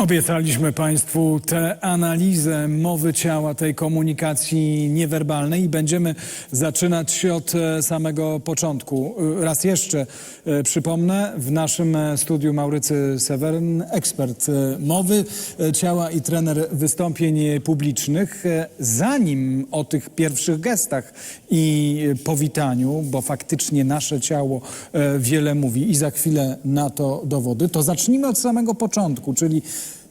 Obiecaliśmy Państwu tę analizę mowy ciała, tej komunikacji niewerbalnej i będziemy zaczynać od e, samego początku. E, Raz jeszcze e, przypomnę, w naszym studiu Maurycy Seweryn, ekspert mowy ciała i trener wystąpień publicznych. Zanim o tych pierwszych gestach i powitaniu, bo faktycznie nasze ciało wiele mówi i za chwilę na to dowody, to zacznijmy od samego początku, czyli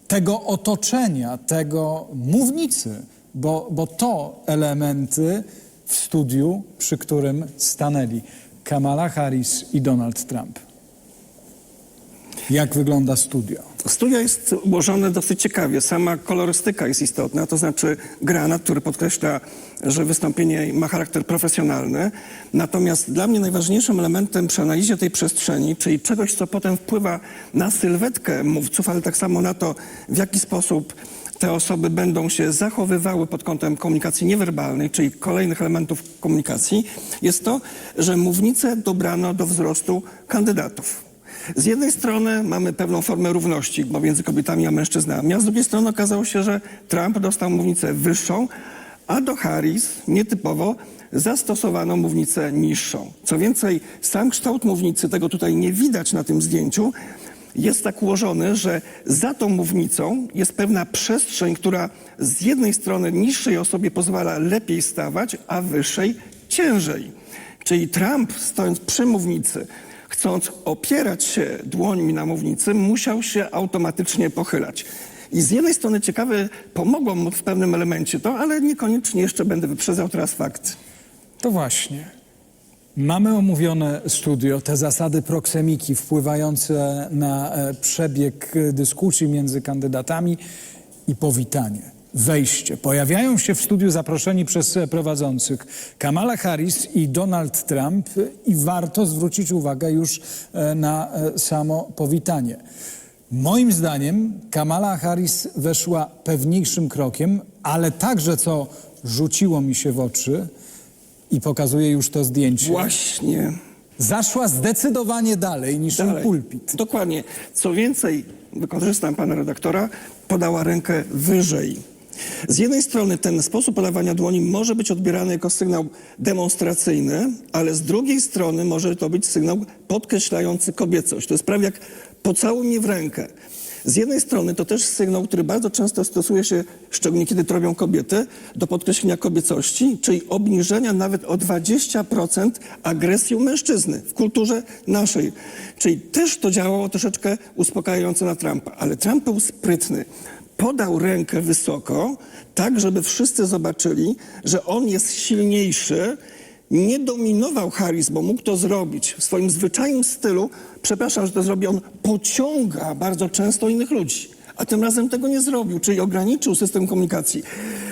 tego otoczenia, tego mównicy, bo, bo to elementy w studiu, przy którym stanęli Kamala Harris i Donald Trump. Jak wygląda studio? Studio jest ułożone dosyć ciekawie. Sama kolorystyka jest istotna, to znaczy granat, który podkreśla, że wystąpienie ma charakter profesjonalny. Natomiast dla mnie najważniejszym elementem przy analizie tej przestrzeni, czyli czegoś, co potem wpływa na sylwetkę mówców, ale tak samo na to, w jaki sposób te osoby będą się zachowywały pod kątem komunikacji niewerbalnej, czyli kolejnych elementów komunikacji, jest to, że mównice dobrano do wzrostu kandydatów. Z jednej strony mamy pewną formę równości pomiędzy kobietami a mężczyznami, a z drugiej strony okazało się, że Trump dostał mównicę wyższą, a do Harris nietypowo zastosowano mównicę niższą. Co więcej, sam kształt mównicy, tego tutaj nie widać na tym zdjęciu, jest tak ułożony, że za tą mównicą jest pewna przestrzeń, która z jednej strony niższej osobie pozwala lepiej stawać, a wyższej ciężej. Czyli Trump, stojąc przy mównicy, chcąc opierać się dłońmi na mównicy, musiał się automatycznie pochylać. I z jednej strony ciekawe, pomogło mu w pewnym elemencie to, ale niekoniecznie jeszcze będę wyprzedzał teraz fakt. To właśnie. Mamy omówione studio, te zasady proksemiki wpływające na e, przebieg dyskusji między kandydatami i powitanie. Wejście. Pojawiają się w studiu zaproszeni przez prowadzących Kamala Harris i Donald Trump i warto zwrócić uwagę już e, na e, samo powitanie. Moim zdaniem Kamala Harris weszła pewniejszym krokiem, ale także co rzuciło mi się w oczy i pokazuje już to zdjęcie. Właśnie. Zaszła zdecydowanie dalej niż Dalej. pulpit. Dokładnie. Co więcej, wykorzystam pana redaktora, podała rękę wyżej. Z jednej strony ten sposób podawania dłoni może być odbierany jako sygnał demonstracyjny, ale z drugiej strony może to być sygnał podkreślający kobiecość. To jest prawie jak pocałuj mnie w rękę. Z jednej strony to też sygnał, który bardzo często stosuje się, szczególnie kiedy to robią kobiety, do podkreślenia kobiecości, czyli obniżenia nawet o 20% agresji u mężczyzny w kulturze naszej. Czyli też to działało troszeczkę uspokajająco na Trumpa, ale Trump był sprytny. Podał rękę wysoko, tak żeby wszyscy zobaczyli, że on jest silniejszy, nie dominował Harris, bo mógł to zrobić w swoim zwyczajnym stylu. Przepraszam, że to zrobi. On pociąga bardzo często innych ludzi, a tym razem tego nie zrobił, czyli ograniczył system komunikacji.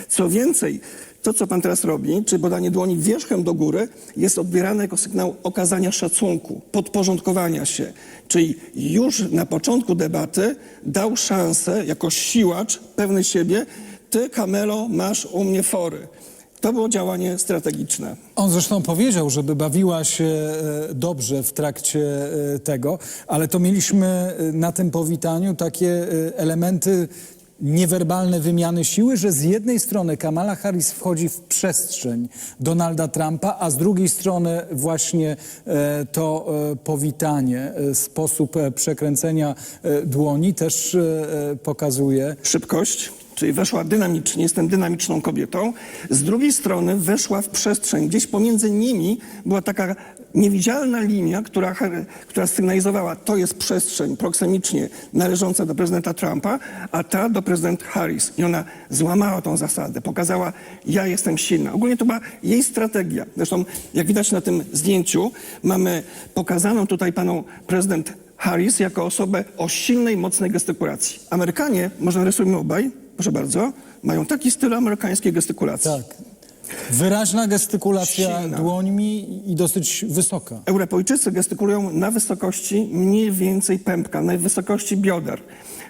Co więcej, to co pan teraz robi, czyli podanie dłoni wierzchem do góry, jest odbierane jako sygnał okazania szacunku, podporządkowania się. Czyli już na początku debaty dał szansę jako siłacz pewny siebie, ty Kamelo masz u mnie fory. To było działanie strategiczne. On zresztą powiedział, żeby bawiła się e, dobrze w trakcie e, tego, ale to mieliśmy e, na tym powitaniu takie elementy niewerbalne wymiany siły, że z jednej strony Kamala Harris wchodzi w przestrzeń Donalda Trumpa, a z drugiej strony właśnie e, to e, powitanie, e, sposób przekręcenia dłoni też pokazuje szybkość, czyli weszła dynamicznie, jestem dynamiczną kobietą. Z drugiej strony weszła w przestrzeń. Gdzieś pomiędzy nimi była taka niewidzialna linia, która, która sygnalizowała, to jest przestrzeń proksemicznie należąca do prezydenta Trumpa, a ta do prezydenta Harris. I ona złamała tą zasadę, pokazała, ja jestem silna. Ogólnie to była jej strategia. Zresztą, jak widać na tym zdjęciu, mamy pokazaną tutaj paną prezydent Harris jako osobę o silnej, mocnej gestykulacji. Amerykanie, może narysujmy obaj, proszę bardzo, mają taki styl amerykańskiej gestykulacji. tak. Wyraźna gestykulacja Silna. dłońmi i dosyć wysoka. Europejczycy gestykulują na wysokości mniej więcej pępka, na wysokości bioder.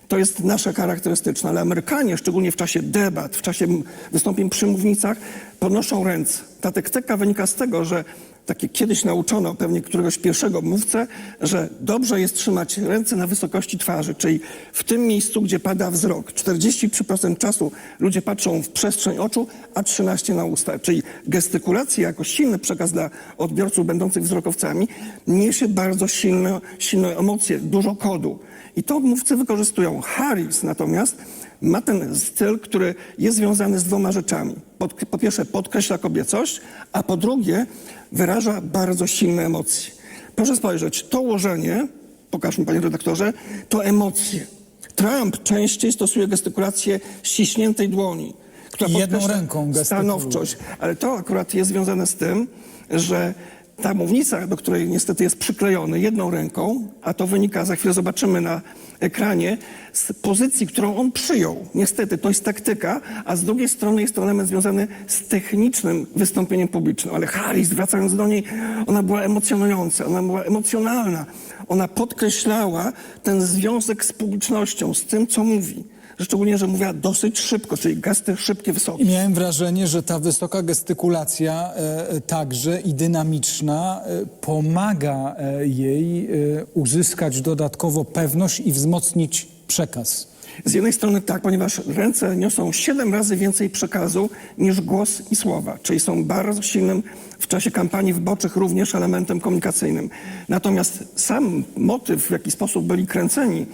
To jest nasze charakterystyczne, ale Amerykanie, szczególnie w czasie debat, w czasie wystąpień przy mównicach, podnoszą ręce. Ta tektyka wynika z tego, że takie kiedyś nauczono pewnie któregoś pierwszego mówcę, że dobrze jest trzymać ręce na wysokości twarzy, czyli w tym miejscu, gdzie pada wzrok. 43% czasu ludzie patrzą w przestrzeń oczu, a 13% na usta. Czyli gestykulacja jako silny przekaz dla odbiorców będących wzrokowcami niesie bardzo silne, silne emocje, dużo kodu. I to mówcy wykorzystują. Harris natomiast ma ten styl, który jest związany z dwoma rzeczami. Po, po pierwsze podkreśla kobiecość, a po drugie wyraża bardzo silne emocje. Proszę spojrzeć, to ułożenie, pokaż mi panie redaktorze, to emocje. Trump częściej stosuje gestykulację ściśniętej dłoni, która jedną podkreśla ręką gestykuluje. stanowczość. Ale to akurat jest związane z tym, że ta mównica, do której niestety jest przyklejony jedną ręką, a to wynika, za chwilę zobaczymy na ekranie, z pozycji, którą on przyjął. Niestety, to jest taktyka, a z drugiej strony jest to element związany z technicznym wystąpieniem publicznym. Ale Harris, wracając do niej, ona była emocjonująca, ona była emocjonalna. Ona podkreślała ten związek z publicznością, z tym, co mówi. Szczególnie, że mówiła dosyć szybko, czyli gesty szybkie, wysokie. I miałem wrażenie, że ta wysoka gestykulacja e, także i dynamiczna e, pomaga e, jej e, uzyskać dodatkowo pewność i wzmocnić przekaz. Z jednej strony tak, ponieważ ręce niosą siedem razy więcej przekazu niż głos i słowa, czyli są bardzo silnym w czasie kampanii wyborczych również elementem komunikacyjnym. Natomiast sam motyw, w jaki sposób byli kręceni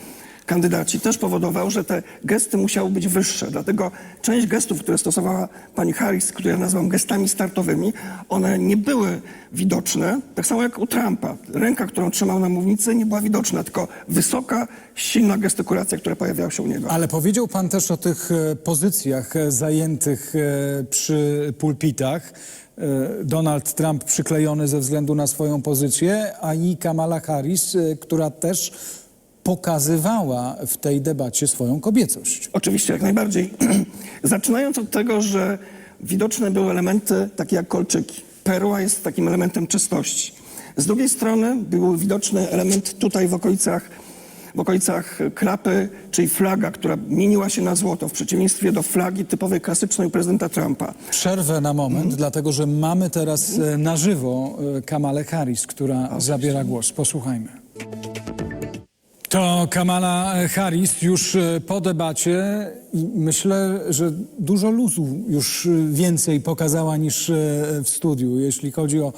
kandydaci, też powodował, że te gesty musiały być wyższe. Dlatego część gestów, które stosowała pani Harris, które ja nazywam gestami startowymi, one nie były widoczne, tak samo jak u Trumpa. Ręka, którą trzymał na mównicy, nie była widoczna, tylko wysoka, silna gestykulacja, która pojawiała się u niego. Ale powiedział pan też o tych e, pozycjach e, zajętych e, przy pulpitach. Donald Trump przyklejony ze względu na swoją pozycję, a i Kamala Harris, która też pokazywała w tej debacie swoją kobiecość. Oczywiście, jak najbardziej. Zaczynając od tego, że widoczne były elementy takie jak kolczyki. Perła jest takim elementem czystości. Z drugiej strony był widoczny element tutaj w okolicach, w okolicach klapy, czyli flaga, która mieniła się na złoto, w przeciwieństwie do flagi typowej klasycznej prezydenta Trumpa. Przerwę na moment, dlatego że mamy teraz e, na żywo e, Kamalę Harris, która zabiera głos. Posłuchajmy. To Kamala Harris już e, po debacie i myślę, że dużo luzu już e, więcej pokazała niż e, w studiu. Jeśli chodzi o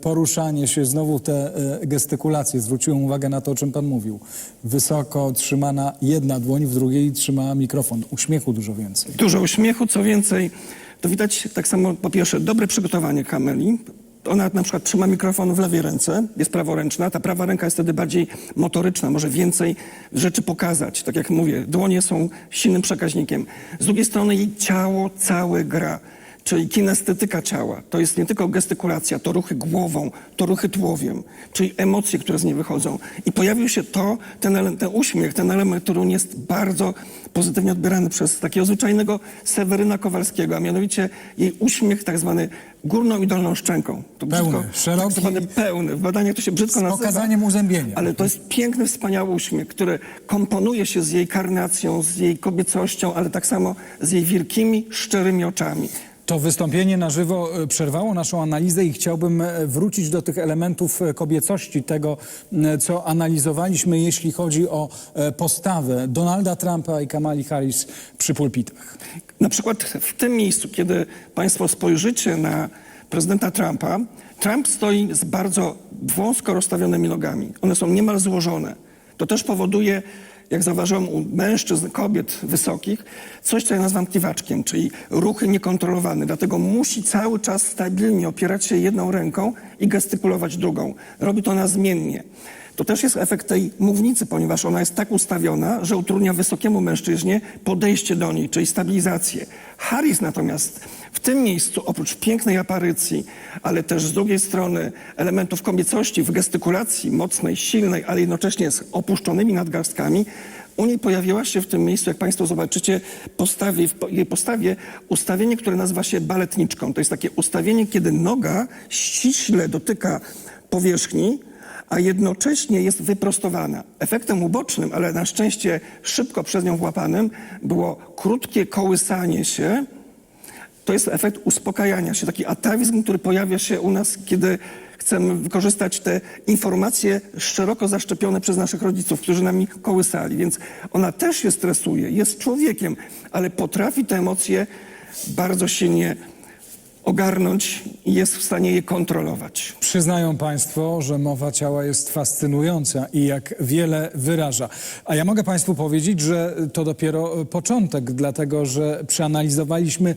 poruszanie się, znowu te gestykulacje. Zwróciłem uwagę na to, o czym pan mówił. Wysoko trzymana jedna dłoń, w drugiej trzyma mikrofon. Uśmiechu dużo więcej. Dużo uśmiechu, co więcej, to widać tak samo po pierwsze dobre przygotowanie Kameli. Ona na przykład trzyma mikrofon w lewej ręce, jest praworęczna, ta prawa ręka jest wtedy bardziej motoryczna, może więcej rzeczy pokazać. Tak jak mówię, dłonie są silnym przekaźnikiem. Z drugiej strony jej ciało całe gra. Czyli kinestetyka ciała, to jest nie tylko gestykulacja, to ruchy głową, to ruchy tułowiem, czyli emocje, które z niej wychodzą. I pojawił się to, ten, ten uśmiech, ten element, który jest bardzo pozytywnie odbierany przez takiego zwyczajnego Seweryna Kowalskiego, a mianowicie jej uśmiech tak zwany górną i dolną szczęką. To Pełny, brzydko- szeroki. Tak zwany pełny. W badaniach to się brzydko Z nazywa. pokazaniem uzębienia. Ale to jest piękny, wspaniały uśmiech, który komponuje się z jej karnacją, z jej kobiecością, ale tak samo z jej wielkimi, szczerymi oczami. To wystąpienie na żywo e, przerwało naszą analizę i chciałbym e, wrócić do tych elementów e, kobiecości, tego, co analizowaliśmy, jeśli chodzi o postawę Donalda Trumpa i Kamali Harris przy pulpitach. Na przykład w tym miejscu, kiedy Państwo spojrzycie na prezydenta Trumpa, Trump stoi z bardzo wąsko rozstawionymi nogami. One są niemal złożone. To też powoduje, jak zauważyłem u mężczyzn, kobiet wysokich, coś, co ja nazywam kiwaczkiem, czyli ruchy niekontrolowane. Dlatego musi cały czas stabilnie opierać się jedną ręką i gestykulować drugą. Robi to nazmiennie. To też jest efekt tej mównicy, ponieważ ona jest tak ustawiona, że utrudnia wysokiemu mężczyźnie podejście do niej, czyli stabilizację. Harris natomiast w tym miejscu, oprócz pięknej aparycji, ale też z drugiej strony elementów kobiecości w gestykulacji mocnej, silnej, ale jednocześnie z opuszczonymi nadgarstkami, u niej pojawiła się w tym miejscu, jak Państwo zobaczycie, postawie, w jej postawie ustawienie, które nazywa się baletniczką. To jest takie ustawienie, kiedy noga ściśle dotyka powierzchni, a jednocześnie jest wyprostowana. Efektem ubocznym, ale na szczęście szybko przez nią włapanym, było krótkie kołysanie się. To jest efekt uspokajania się, taki atawizm, który pojawia się u nas, kiedy chcemy wykorzystać te informacje szeroko zaszczepione przez naszych rodziców, którzy nami kołysali. Więc ona też się stresuje, jest człowiekiem, ale potrafi te emocje bardzo silnie ogarnąć i jest w stanie je kontrolować. Przyznają Państwo, że mowa ciała jest fascynująca i jak wiele wyraża. A ja mogę Państwu powiedzieć, że to dopiero początek, dlatego że przeanalizowaliśmy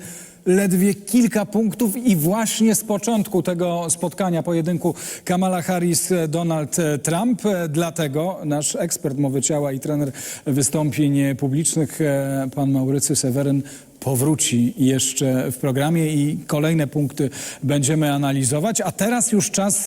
ledwie kilka punktów i właśnie z początku tego spotkania, pojedynku Kamala Harris-Donald Trump. Dlatego nasz ekspert mowy ciała i trener wystąpień publicznych, e, pan Maurycy Seweryn, powróci jeszcze w programie i kolejne punkty będziemy analizować. A teraz już czas